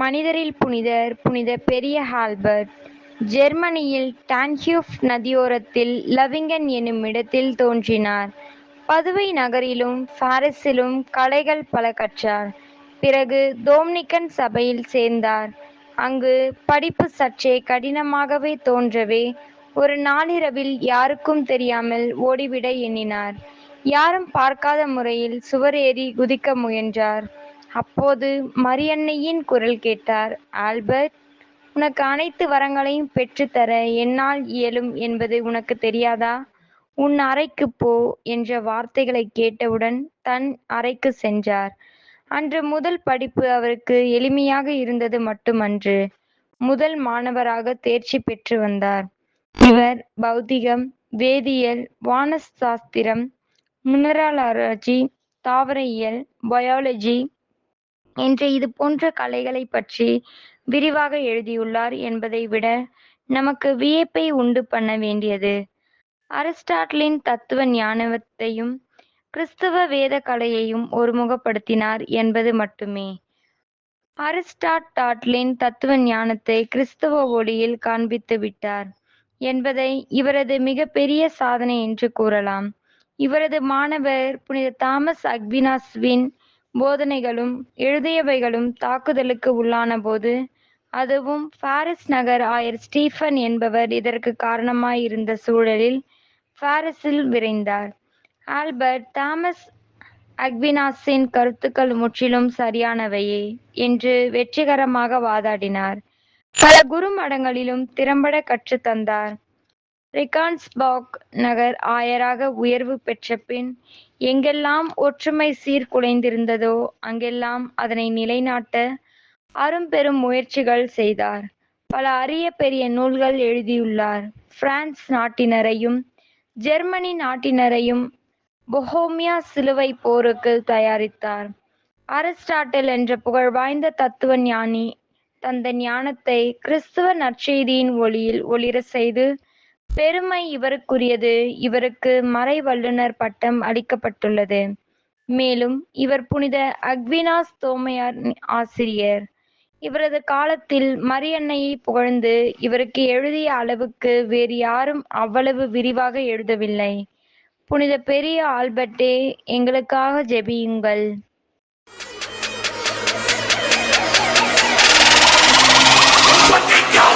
மனிதரில் புனிதர் புனித பெரிய ஆல்பர்ட் ஜெர்மனியில் டான்ஹியூஃப் நதியோரத்தில் லவிங்கன் என்னுமிடத்தில் தோன்றினார். பதுவை நகரிலும் பாரிஸிலும் கலைகள் பல கற்றார். பிறகு தோம்னிக்கன் சபையில் சேர்ந்தார். அங்கு படிப்பு சற்றே கடினமாகவே தோன்றவே ஒரு நாளிரவில் யாருக்கும் தெரியாமல் ஓடிவிட எண்ணினார். யாரும் பார்க்காத முறையில் சுவர் ஏறி குதிக்க முயன்றார். அப்போது மரியன்னையின் குரல் கேட்டார் ஆல்பர்ட் உனக்கு அனைத்து வரங்களையும் பெற்றுத்தர என்னால் இயலும் என்பது உனக்கு தெரியாதா? உன் அறைக்கு போ என்ற வார்த்தைகளை கேட்டவுடன் தன் அறைக்கு சென்றார். அன்று முதல் படிப்பு அவருக்கு எளிமையாக இருந்தது மட்டுமன்று முதல் மாணவராக தேர்ச்சி பெற்று வந்தார். இவர் பௌதிகம், வேதியியல், வானசாஸ்திரம், மினரலாலஜி தாவர பயாலஜி என்ற இதுபோன்ற கலைகளை பற்றி விரிவாக எழுதியுள்ளார் என்பதை விட நமக்கு வியப்பை உண்டு பண்ண வேண்டியது அரிஸ்டாட்டிலின் தத்துவ ஞானத்தையும் கிறிஸ்தவ வேத கலையையும் ஒருமுகப்படுத்தினார் என்பது மட்டுமே. அரிஸ்டாட்டாட்லின் தத்துவ ஞானத்தை கிறிஸ்தவ ஒளியில் காண்பித்து விட்டார் என்பதை இவரது மிக பெரிய சாதனை என்று கூறலாம். இவரது மாணவர் புனித தாமஸ் அக்வினாஸ்வின் போதனைகளும் எழுதியவைகளும் தாக்குதலுக்கு உள்ளானபோது, அதுவும் பாரிஸ் நகர் ஆயர் ஸ்டீபன் என்பவர் இதற்கு காரணமாயிருந்த சூழலில் பாரிஸில் விரைந்தார். ஆல்பர்ட் தாமஸ் அக்வினாஸின் கருத்துக்கள் முற்றிலும் சரியானவையே என்று வெற்றிகரமாக வாதாடினார். பல குருமடங்களிலும் திறம்பட கற்றுத் தந்தார். ரிகான்ஸ்பாக் நகர் ஆயராக உயர்வு பெற்றபின் எங்கெல்லாம் ஒற்றுமை சீர்குலைந்திருந்ததோ அங்கெல்லாம் அதனை நிலைநாட்ட அரும்பெரும் முயற்சிகள் செய்தார். பல அரிய பெரிய நூல்கள் எழுதியுள்ளார். பிரான்ஸ் நாட்டினரையும் ஜெர்மனி நாட்டினரையும் பொஹோமியா சிலுவைப் போருக்குத் தயாரித்தார். அரிஸ்டாட்டில் என்ற புகழ்வாய்ந்த தத்துவ ஞானி தந்த ஞானத்தை கிறிஸ்தவ நற்செய்தியின் ஒளியில் ஒளிரச் செய்து பெருமை இவருக்குரியது இவருக்கு மறை வல்லுநர் பட்டம் அளிக்கப்பட்டுள்ளது. மேலும் இவர் புனித அக்வினாஸ் தோமையார் ஆசிரியர். இவரது காலத்தில் மரியன்னையை புகழ்ந்து இவருக்கு எழுதிய அளவுக்கு வேறு யாரும் அவ்வளவு விரிவாக எழுதவில்லை. புனித பெரிய ஆல்பர்ட்டே எங்களுக்காக ஜெபியுங்கள்.